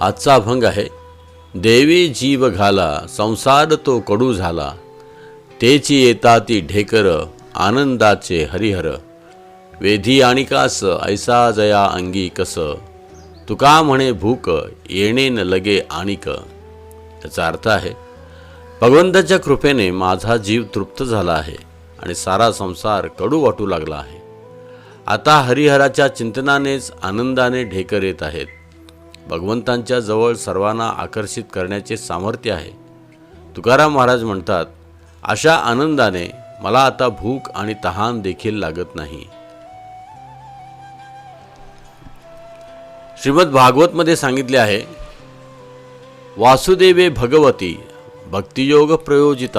आजचा अभंग आहे देवी जीव घाला संसार तो कडू झाला तेची येता ती ढेकर आनंदाचे हरिहर वेधी आणिकास ऐसा जया अंगी कस तुका म्हणे भूक येणे न लगे आणिक. याचा अर्थ आहे भगवंताच्या कृपेने माझा जीव तृप्त झाला आहे आणि सारा संसार कडू वाटू लागला आहे. आता हरिहराच्या चिंतनानेच आनंदाने ढेकर येत आहेत. भगवंतांच्या जवळ सर्वांना आकर्षित करण्याचे सामर्थ्य आहे. तुकाराम महाराज म्हणतात अशा आनंदाने मला आता भूक आणि तहान देखील लागत नाही. श्रीमद भागवतमध्ये सांगितले आहे वासुदेवे भगवती भक्तियोग प्रयोजित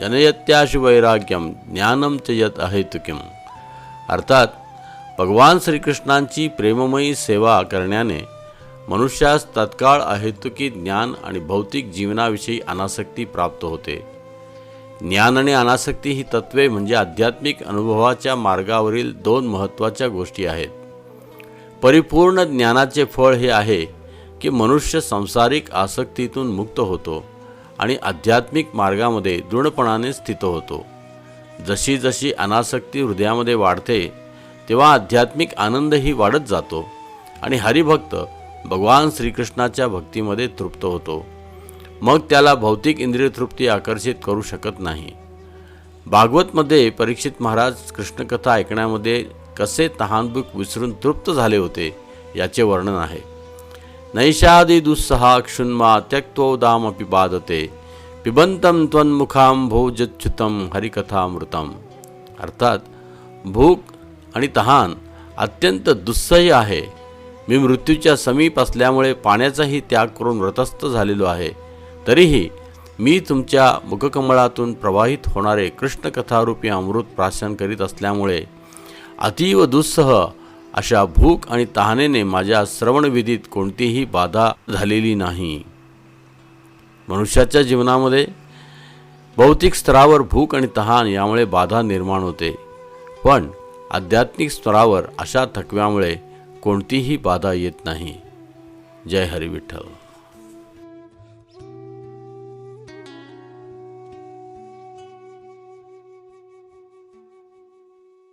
जनयत्याश वैराग्यम ज्ञानम च यत अहेतुकिम. अर्थात भगवान श्रीकृष्णांची प्रेममयी सेवा करण्याने मनुष्यास तत्काळ अहेतुकी ज्ञान आणि भौतिक जीवनाविषयी अनासक्ती प्राप्त होते. ज्ञान आणि अनासक्ती ही तत्वे म्हणजे आध्यात्मिक अनुभवाच्या मार्गावरील दोन महत्त्वाच्या गोष्टी आहेत. परिपूर्ण ज्ञानाचे फळ हे आहे की मनुष्य सांसारिक आसक्तीतून मुक्त होतो आणि आध्यात्मिक मार्गामध्ये दृढपणाने स्थित होतो. जशी जशी अनासक्ती हृदयामध्ये वाढते तेव्हा आध्यात्मिक आनंदही वाढत जातो आणि हरिभक्त भगवान श्रीकृष्णाच्या भक्तीमध्ये तृप्त होतो. मग त्याला भौतिक इंद्रिय तृप्ती आकर्षित करू शकत नाही. भागवतमध्ये परीक्षित महाराज कृष्णकथा ऐकण्यामध्ये कसे तहानभूक विसरून तृप्त झाले होते याचे वर्णन आहे. नैषादी दुस्सहा क्षुन्मा त्यक्तोदामपि बाधते. पिबंतम त्वन्मुखांभोजच्युतम हरिकथामृतम. अर्थात भूक आणि तहान अत्यंत दुस्सह्य आहे. मी मृत्यूच्या समीप असल्यामुळे पाण्याचाही त्याग करून व्रतस्थ झालेलो आहे. तरीही मी तुमच्या मुखकमळातून प्रवाहित होणारे कृष्णकथारूपी अमृत प्राशन करीत असल्यामुळे अतीव दुस्सह अशा भूक आणि तहानेने माझ्या श्रवणविधीत कोणतीही बाधा झालेली नाही. मनुष्याच्या जीवनामध्ये भौतिक स्तरावर भूक आणि तहान यामुळे बाधा निर्माण होते. पण आध्यात्मिक स्तरावर अशा थकव्यामुळे कोणतीही बाधा येत नाही. जय हरी विठ्ठल